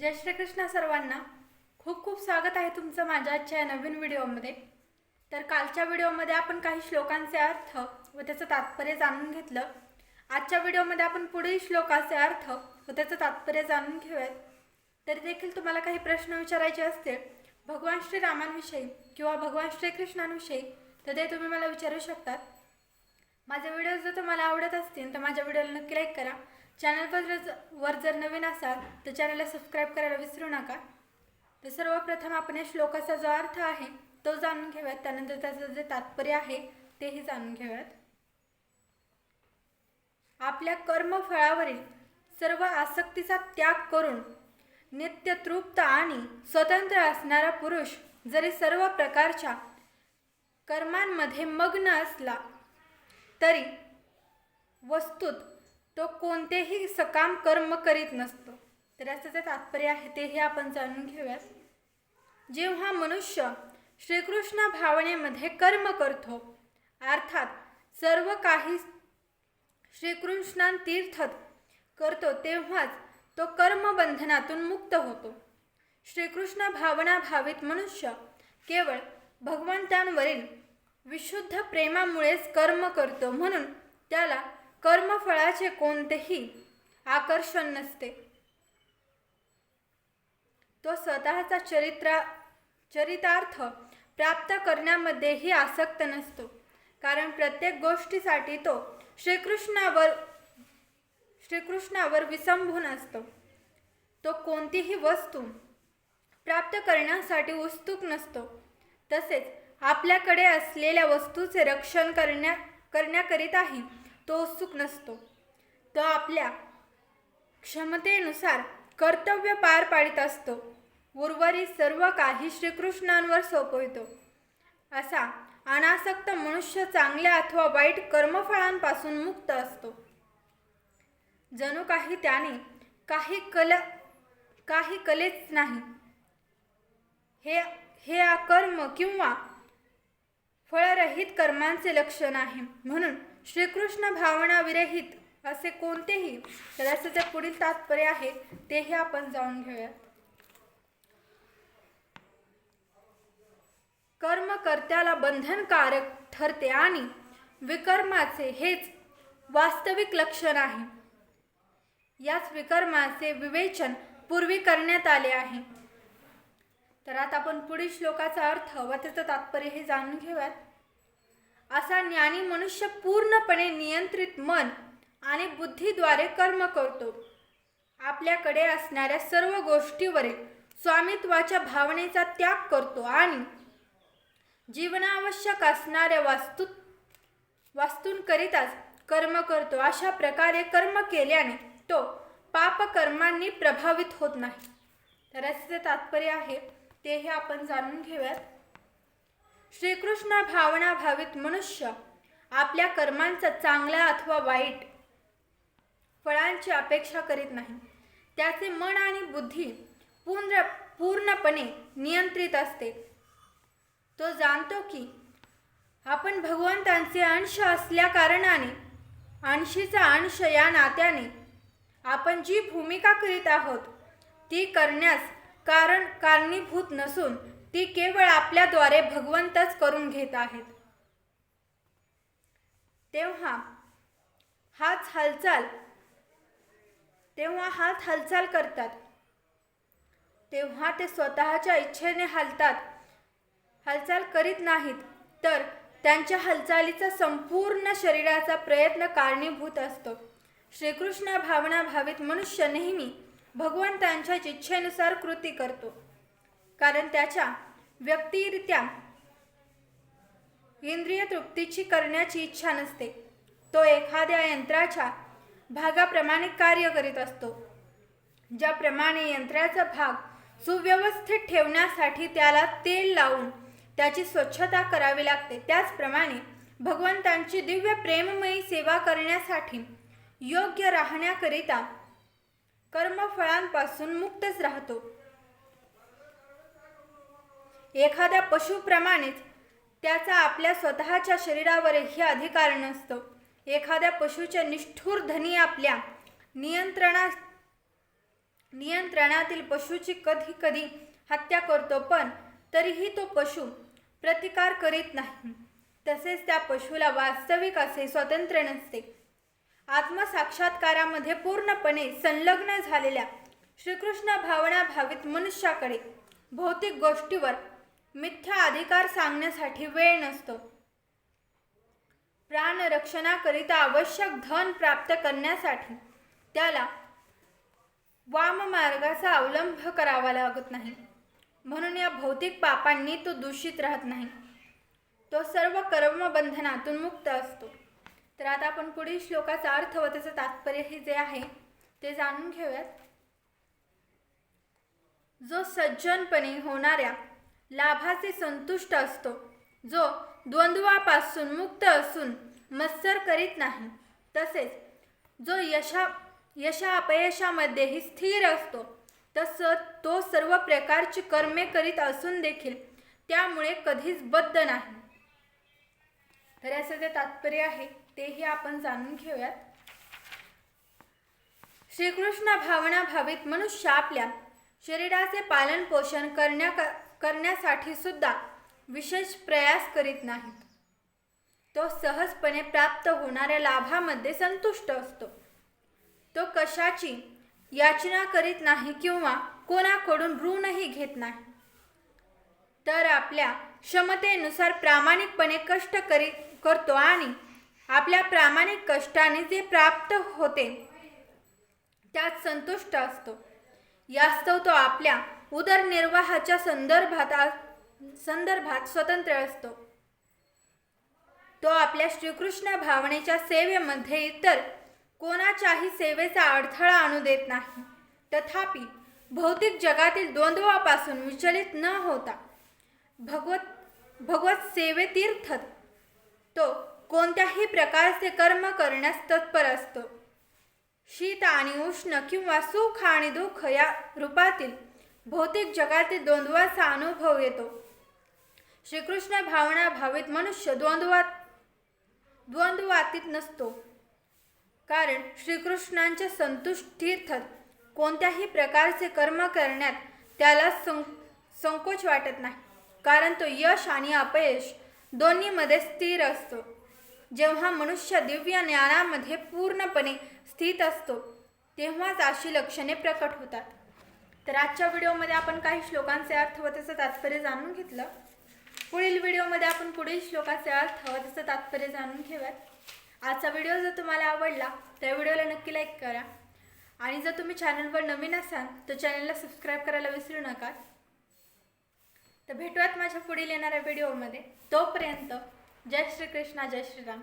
जय श्रीकृष्ण सर्वांना. खूप खूप स्वागत आहे तुमचं माझ्या आजच्या या नवीन व्हिडिओमध्ये. तर कालच्या व्हिडिओमध्ये आपण काही श्लोकांचे अर्थ व त्याचं तात्पर्य जाणून घेतलं. आजच्या व्हिडिओमध्ये आपण पुढील श्लोकाचे अर्थ व त्याचं तात्पर्य जाणून घेऊयात. तरी देखील तुम्हाला काही प्रश्न विचारायचे असतील भगवान श्रीरामांविषयी किंवा भगवान श्रीकृष्णांविषयी तर ते तुम्ही मला विचारू शकतात. माझे व्हिडिओ जर तुम्हाला आवडत असतील तर माझ्या व्हिडिओला नक्की लाईक करा. चॅनलवर जर वर जर नवीन असाल तर चॅनलला सबस्क्राईब करायला विसरू नका. तर सर्वप्रथम आपण या श्लोकाचा जो अर्थ आहे तो जाणून घेऊयात. त्यानंतर त्याचं जे तात्पर्य आहे तेही जाणून घेऊयात. आपल्या कर्मफळावरील सर्व आसक्तीचा त्याग करून नित्य तृप्त आणि स्वतंत्र असणारा पुरुष जरी सर्व प्रकारच्या कर्मांमध्ये मग्न असला तरी वस्तूत तो कोणतेही सकाम कर्म करीत नसतो. तर याचं जे तात्पर्य आहे तेही आपण जाणून घेऊयात. जेव्हा मनुष्य श्रीकृष्ण भावनेमध्ये कर्म करतो अर्थात सर्व काही श्रीकृष्णांतीर्थत करतो तेव्हाच तो कर्मबंधनातून मुक्त होतो. श्रीकृष्ण भावना भावित मनुष्य केवळ भगवंतांवरील विशुद्ध प्रेमामुळेच कर्म करतो म्हणून त्याला कर्मफळाचे कोणतेही आकर्षण नसते. तो स्वतःचा चरित्रा चरितार्थ प्राप्त करण्यामध्येही आसक्त नसतो. कारण प्रत्येक गोष्टीसाठी तो श्रीकृष्णावर श्रीकृष्णावर विसंबून असतो. तो कोणतीही वस्तू प्राप्त करण्यासाठी उत्सुक नसतो. तसेच आपल्याकडे असलेल्या वस्तूचे रक्षण करण्या करण्याकरिताही तो उत्सुक नसतो. तो आपल्या क्षमतेनुसार कर्तव्य पार पाडित असतो. उर्वरित सर्व काही श्रीकृष्णांवर सोपवितो. असा अनासक्त मनुष्य चांगल्या अथवा वाईट कर्मफळांपासून मुक्त असतो. जणू काही त्याने काही कल काही कलेच नाही. हे हे अकर्म किंवा फळरहित कर्मांचे लक्षण आहे. म्हणून श्रीकृष्ण भावना विरहित असे कोणतेही रसाचे पुढील तात्पर्य आहे तेही आपण जाणून घेऊयात. कर्म कर्त्याला बंधनकारक ठरते आणि विकर्माचे हेच वास्तविक लक्षण आहे. याच विकर्माचे विवेचन पूर्वी करण्यात आले आहे. तर आता आपण पुढील श्लोकाचा अर्थ व त्याचं तात्पर्य हे जाणून घेऊयात. असा ज्ञानी मनुष्य पूर्णपणे नियंत्रित मन आणि बुद्धीद्वारे कर्म करतो. आपल्याकडे असणाऱ्या सर्व गोष्टीवरील स्वामित्वाच्या भावनेचा त्याग करतो आणि जीवनावश्यक असणाऱ्या वास्तू वास्तूंकरिताच कर्म करतो. अशा प्रकारे कर्म केल्याने तो पापकर्मांनी प्रभावित होत नाही. तर याचे तात्पर्य आहे तेही आपण जाणून घेऊयात. श्रीकृष्ण भावना भावित मनुष्य आपल्या कर्मांचा चांगला अथवा वाईट फळांची अपेक्षा करीत नाही. त्याचे मन आणि बुद्धी पूर्ण पूर्णपणे नियंत्रित असते. तो जाणतो की आपण भगवंतांचे अंश असल्या कारणाने अंशीचा अंश या नात्याने आपण जी भूमिका करीत आहोत ती करण्यास कारण कारणीभूत नसून ती केवळ आपल्याद्वारे भगवंतच करून घेत आहेत. तेव्हा हाच हालचाल तेव्हा हात हालचाल करतात. तेव्हा ते स्वतःच्या इच्छेने हालतात. हालचाल करीत नाहीत तर त्यांच्या हालचालीचा संपूर्ण शरीराचा प्रयत्न कारणीभूत असतो. श्रीकृष्ण भावना भावित मनुष्य नेहमी भगवंतांच्या इच्छेनुसार कृती करतो. कारण त्याच्या व्यक्तिरित्या इंद्रिय तृप्तीची करण्याची इच्छा नसते. तो एखाद्या यंत्राच्या भागाप्रमाणे कार्य करीत असतो. ज्याप्रमाणे यंत्राचा भाग सुव्यवस्थित ठेवण्यासाठी त्याला तेल लावून त्याची स्वच्छता करावी लागते. त्याचप्रमाणे भगवंतांची दिव्य प्रेममयी सेवा करण्यासाठी योग्य राहण्याकरिता कर्मफळांपासून मुक्तच राहतो. एखाद्या पशुप्रमाणेच त्याचा आपल्या स्वतःच्या शरीरावरही अधिकार नसतो. एखाद्या पशुच्या निष्ठूर धनी आपल्या नियंत्रणा नियंत्रणातील पशुची कधी कधी हत्या करतो पण तरीही तो पशु प्रतिकार करीत नाही. तसेच त्या पशुला वास्तविक असे स्वतंत्र नसते. आत्मसाक्षात्कारामध्ये पूर्णपणे संलग्न झालेल्या श्रीकृष्ण भावना भावित मनुष्याकडे भौतिक गोष्टीवर मिथ्या अधिकार सांगण्यासाठी वेळ नसतो. प्राणरक्षणाकरिता आवश्यक धन प्राप्त करण्यासाठी त्याला वाममार्गाचा अवलंब करावा लागत नाही. म्हणून या भौतिक पापांनी तो दूषित राहत नाही. तो सर्व कर्मबंधनातून मुक्त असतो. तर आता आपण पुढील श्लोकाचा अर्थ व त्याचं तात्पर्य हे जे आहे ते जाणून घेऊयात. जो सज्जनपणे होणाऱ्या लाभाचे संतुष्ट असतो. जो द्वंद्वापासून मुक्त असून मत्सर करीत नाही. तसेच जो यशा यशा अपयशामध्येही स्थिर असतो तसं तो सर्व प्रकारची कर्मे करीत असून देखील त्यामुळे कधीच बद्ध नाही. तर याचं जे तात्पर्य आहे तेही आपण जाणून घेऊयात. श्रीकृष्ण भावना भावित मनुष्य आपल्या शरीराचे पालन पोषण करण्या करण्यासाठी सुद्धा विशेष प्रयास करीत नाहीत. तो सहजपणे प्राप्त होणाऱ्या लाभामध्ये संतुष्ट असतो. तो कशाची याचना करीत नाही किंवा कोणाकडून ऋणही घेत नाही. तर आपल्या क्षमतेनुसार प्रामाणिकपणे कष्ट करी करतो आणि आपल्या प्रामाणिक कष्टाने जे प्राप्त होते त्यात संतुष्ट असतो. यास्तव तो आपल्या उदरनिर्वाहाच्या संदर्भात संदर्भात स्वतंत्र असतो. तो आपल्या श्रीकृष्ण भावनेच्या सेवेमध्ये इतर कोणाच्याही सेवेचा अडथळा आणू देत नाही. तथापि भौतिक जगातील द्वंद्वापासून विचलित न होता भगवत भगवत सेवेतीर्थ तो कोणत्याही प्रकारचे कर्म करण्यास तत्पर असतो. शीत आणि उष्ण किंवा सुख आणि दुःख या रूपातील भौतिक जगातील द्वंद्वाचा अनुभव येतो. श्रीकृष्ण भावना भावित मनुष्य द्वंद्वात द्वंद्वातीत नसतो. कारण श्रीकृष्णांच्या संतुष्टीर्थत कोणत्याही प्रकारचे कर्म करण्यात त्याला सं संकोच वाटत नाही. कारण तो यश आणि अपयश दोन्हीमध्ये स्थिर असतो. जेव्हा मनुष्य दिव्य ज्ञानामध्ये पूर्णपणे स्थित असतो तेव्हाच अशी लक्षणे प्रकट होतात. तर आजच्या व्हिडिओमध्ये आपण काही श्लोकांचे अर्थ व त्याचं तात्पर्य जाणून घेतलं. पुढील व्हिडिओमध्ये आपण पुढील श्लोकाचे अर्थ व त्याचं तात्पर्य जाणून घेऊयात. आजचा व्हिडिओ जर तुम्हाला आवडला तर व्हिडिओला नक्की लाईक करा. आणि जर तुम्ही चॅनलवर नवीन असाल तर चॅनलला सबस्क्राईब करायला विसरू नका. तर भेटूयात माझ्या पुढील येणाऱ्या व्हिडिओमध्ये. तोपर्यंत जय श्रीकृष्णा जय श्रीराम.